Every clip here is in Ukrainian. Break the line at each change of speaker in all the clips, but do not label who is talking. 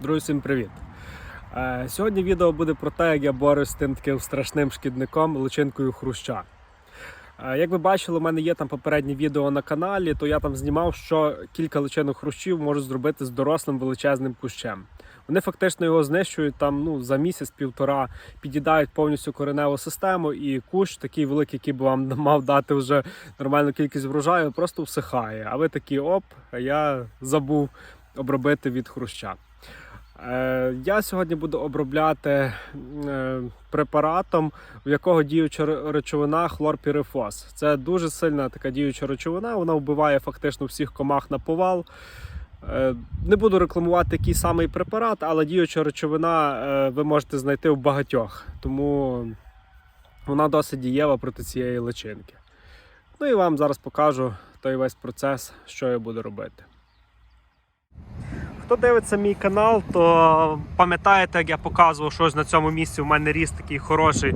Друзі, всім привіт! Е, Сьогодні відео буде про те, як я борюсь з тим таким страшним шкідником личинкою хруща. Е, Як ви бачили, у мене є там попереднє відео на каналі, то я там знімав, що кілька личинок хрущів можуть зробити з дорослим величезним кущем. Вони фактично його знищують там ну, за місяць-півтора, під'їдають повністю кореневу систему, і кущ, такий великий, який би вам мав дати вже нормальну кількість врожаю, просто всихає. А ви такі оп, я забув обробити від хруща. Е, Я сьогодні буду обробляти е, препаратом, в якого діюча ре- речовина хлорпірифос. Це дуже сильна така діюча речовина, вона вбиває фактично всіх комах на повал. Е, Не буду рекламувати який самий препарат, але діюча речовина ви можете знайти в багатьох, тому вона досить дієва проти цієї личинки. Ну і вам зараз покажу той весь процес, що я буду робити. Хто дивиться мій канал, то пам'ятаєте, як я показував, що на цьому місці у мене ріс такий хороший,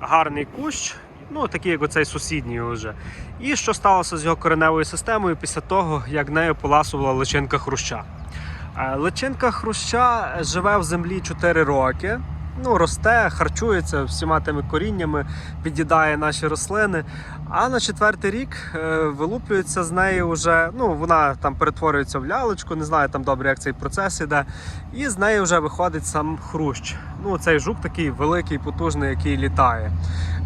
гарний кущ. Ну, такий, як оцей сусідній вже. І що сталося з його кореневою системою після того, як нею поласувала личинка хруща. Е, Личинка хруща живе в землі 4 роки. Ну, росте, харчується всіма тими коріннями, під'їдає наші рослини. А на четвертий рік е, вилуплюється з неї вже, ну вона там перетворюється в лялечку, не знаю там добре, як цей процес іде. І з неї вже виходить сам хрущ. Ну, цей жук такий великий, потужний, який літає.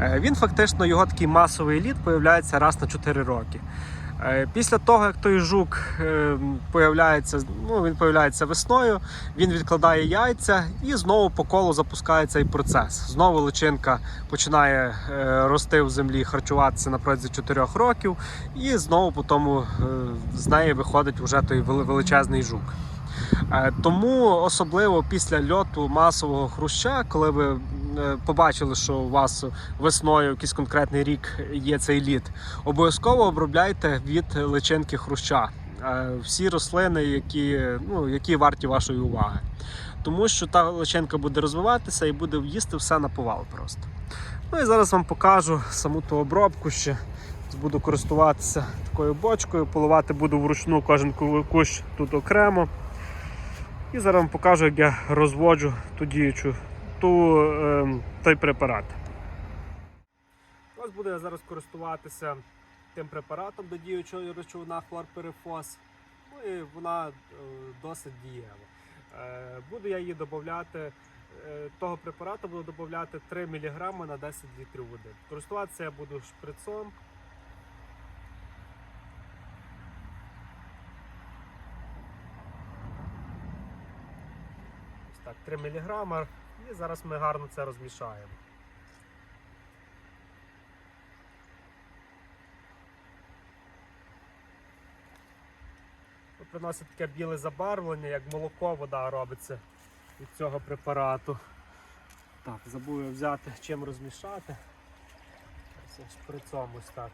Е, Він фактично його такий масовий літ появляється раз на 4 роки. Е, Після того, як той жук е, появляється, ну, він появляється весною, він відкладає яйця і знову по колу запускає цей процес. Знову личинка починає е, рости в землі, харчуватися на протязі 4 років, і знову по з неї виходить вже той величезний жук. Тому особливо після льоту масового хруща, коли ви побачили, що у вас весною якийсь конкретний рік є цей лід, обов'язково обробляйте від личинки хруща е, всі рослини, які, ну, які варті вашої уваги. Тому що та личинка буде розвиватися і буде їсти все на повал просто. Ну і зараз вам покажу саму ту обробку ще. Буду користуватися такою бочкою, поливати буду вручну кожен кущ тут окремо. І зараз вам покажу, як я розводжу ту діючу, ту, ем, той препарат. Ось буду я зараз користуватися тим препаратом до діючої речовина хлорперифос. Ну і вона е, досить дієва. Е, буду я її додати. е, Того препарату буду додати 3 мг на 10 літрів води. Користуватися я буду шприцом. Ось так, 3 мг. І зараз ми гарно це розмішаємо. От Приносить таке біле забарвлення, як молоко вода робиться від цього препарату. Так, забув я взяти чим розмішати. Ось шприцом ось так.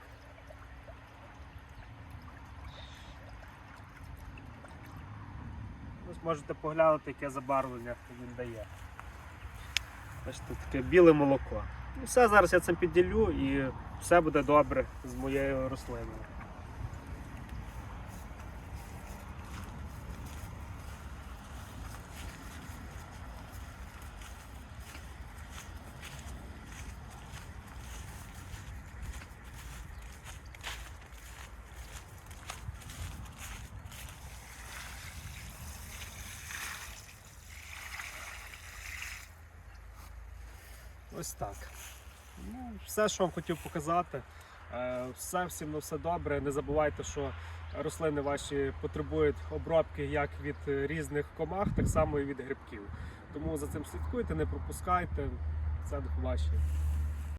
Ось можете поглянути, яке забарвлення він дає. Бачите, таке біле молоко. Все, зараз я цим підділю і все буде добре з моєю рослиною. Ось так. Ну, все, що вам хотів показати. Е, Все всім на все добре. Не забувайте, що рослини ваші потребують обробки як від різних комах, так само і від грибків. Тому за цим слідкуйте, не пропускайте. Це до побачення.